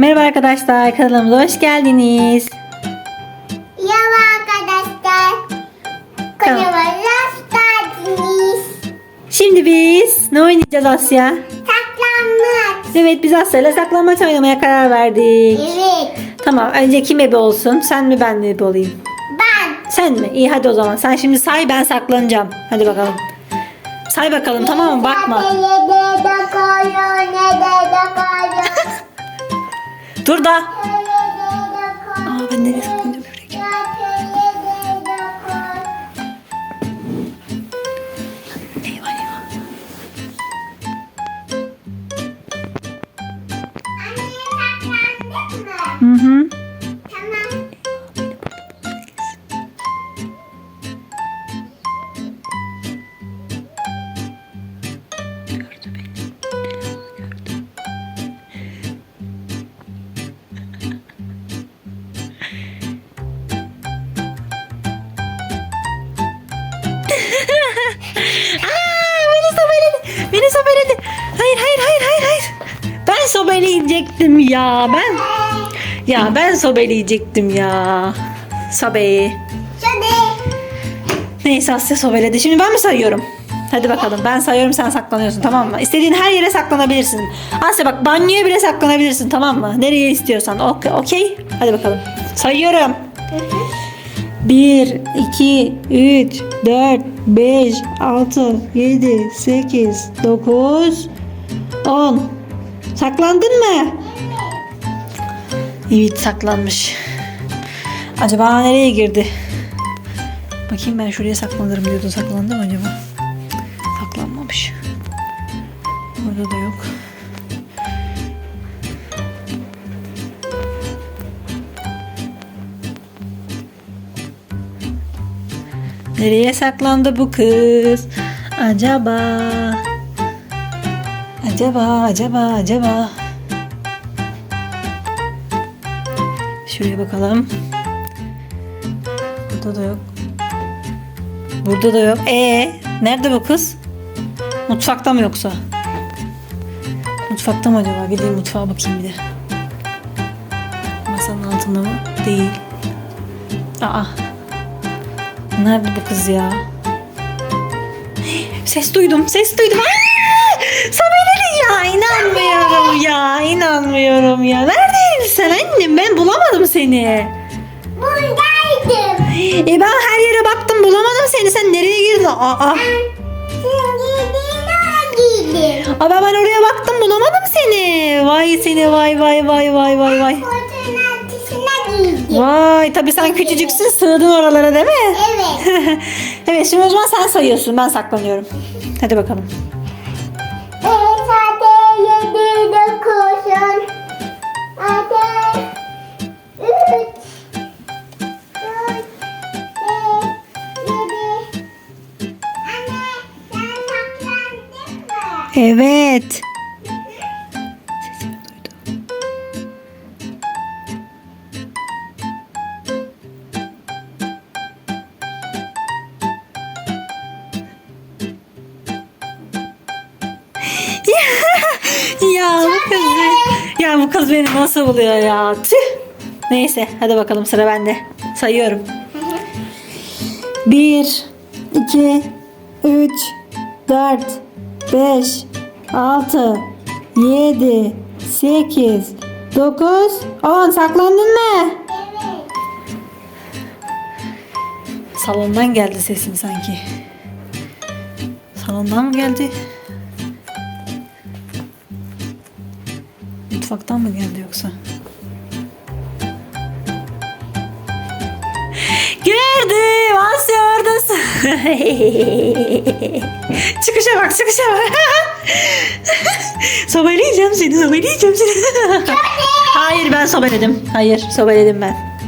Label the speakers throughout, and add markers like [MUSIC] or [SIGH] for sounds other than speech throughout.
Speaker 1: Merhaba arkadaşlar kanalımıza hoş geldiniz.
Speaker 2: Merhaba arkadaşlar. Kanalıma hoş geldiniz.
Speaker 1: Şimdi biz ne oynayacağız Asya?
Speaker 2: Saklanmak.
Speaker 1: Evet biz Asya ile saklanmaç oynamaya karar verdik.
Speaker 2: Evet.
Speaker 1: Tamam önce kim ebe olsun? Sen mi ben mi ebe olayım?
Speaker 2: Ben.
Speaker 1: Sen mi? İyi hadi o zaman. Sen şimdi say ben saklanacağım. Hadi bakalım. Say bakalım tamam mı? Bakma. [LAUGHS] Dur da. Aa ben nereye saklanacağım? [LAUGHS] Aa, beni sobeledi. Beni sobeledi. Hayır hayır hayır hayır hayır. Ben sobeleyecektim ya. Ben ya ben sobeleyecektim ya. Sobeyi. Neyse Asya sobeledi. Şimdi ben mi sayıyorum? Hadi bakalım. Ben sayıyorum sen saklanıyorsun tamam mı? İstediğin her yere saklanabilirsin. Asya bak banyoya bile saklanabilirsin tamam mı? Nereye istiyorsan. Okey. okey. Hadi bakalım. Sayıyorum. 1, 2, 3, 4, 5, 6, 7, 8, 9, 10. Saklandın mı? Evet saklanmış. Acaba nereye girdi? Bakayım ben şuraya saklanırım diyordu. Saklandı mı acaba? Saklanmamış. Orada da yok. Nereye saklandı bu kız? Acaba? Acaba, acaba, acaba? Şuraya bakalım. Burada da yok. Burada da yok. E nerede bu kız? Mutfakta mı yoksa? Mutfakta mı acaba? Gideyim mutfağa bakayım bir de. Masanın altında mı? Değil. Aa. Nerede bu kız ya? Ses duydum, ses duydum. Sobeledi ya. İnanmıyorum ya. inanmıyorum ya. Neredeydin sen annem? Ben bulamadım seni.
Speaker 2: Buradaydım.
Speaker 1: E ben her yere baktım bulamadım seni. Sen nereye girdin? Aa.
Speaker 2: Giydim.
Speaker 1: Aa ben, ben oraya baktım bulamadım seni. Vay seni vay vay vay vay vay vay. Vay tabii sen küçücüksün sığdın oralara değil mi?
Speaker 2: Evet. [LAUGHS]
Speaker 1: evet şimdi o zaman sen sayıyorsun ben saklanıyorum. Hadi bakalım.
Speaker 2: Beş, altı, yedi, dokuz, on. Altı, üç, dört, beş, yedi. Anne, sen saklandın mı?
Speaker 1: Evet. Ya bu kız beni nasıl buluyor ya? Tüh. Neyse hadi bakalım sıra bende. Sayıyorum. 1 2 3 4 5 6 7 8 9 10 saklandın mı?
Speaker 2: Evet.
Speaker 1: Salondan geldi sesin sanki. Salondan mı geldi? Mutfaktan mı geldi yoksa? Gördüm. Asya oradasın. [LAUGHS] çıkışa bak çıkışa bak. [LAUGHS] sobeleyeceğim seni sobeleyeceğim seni. [LAUGHS] Hayır ben sobeledim. Hayır sobeledim ben.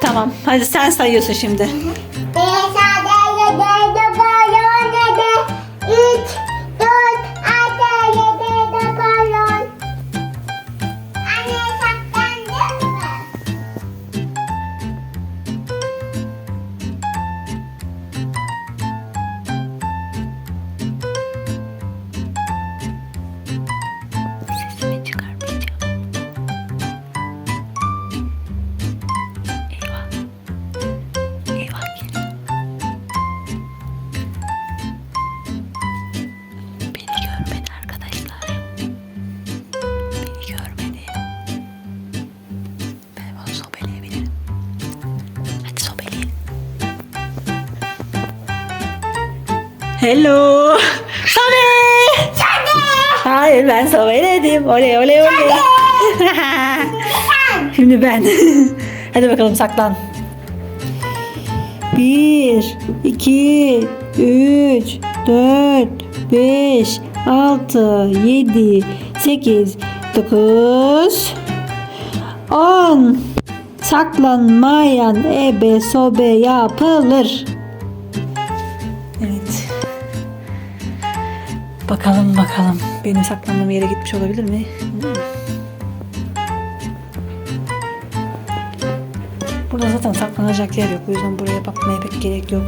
Speaker 1: Tamam hadi sen sayıyorsun şimdi. Hello. Sobe. Hayır ben sobeledim. Oley oley oley. [LAUGHS] Şimdi ben. [LAUGHS] Hadi bakalım saklan. Bir, iki, üç, dört, beş, altı, yedi, sekiz, dokuz, on. Saklanmayan ebe sobe yapılır. Bakalım bakalım. Benim saklandığım yere gitmiş olabilir mi? Burada zaten saklanacak yer yok. O yüzden buraya bakmaya pek gerek yok.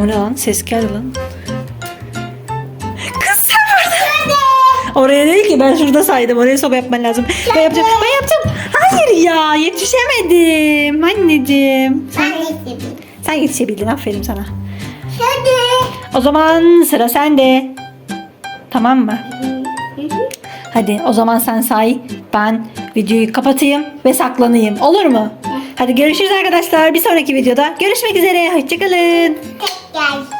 Speaker 1: O ne lan? Ses geldi lan. Kız sen burada. Oraya değil ki ben şurada saydım. Oraya soba yapman lazım. Ben yapacağım. Ben yaptım. Hayır ya yetişemedim. Anneciğim.
Speaker 2: Ben istedim.
Speaker 1: Sen yetişebildin. Aferin sana.
Speaker 2: Hadi.
Speaker 1: O zaman sıra sende. Tamam mı? Hadi o zaman sen say. Ben videoyu kapatayım ve saklanayım. Olur mu? Hadi görüşürüz arkadaşlar. Bir sonraki videoda görüşmek üzere. Hoşçakalın.
Speaker 2: Gel.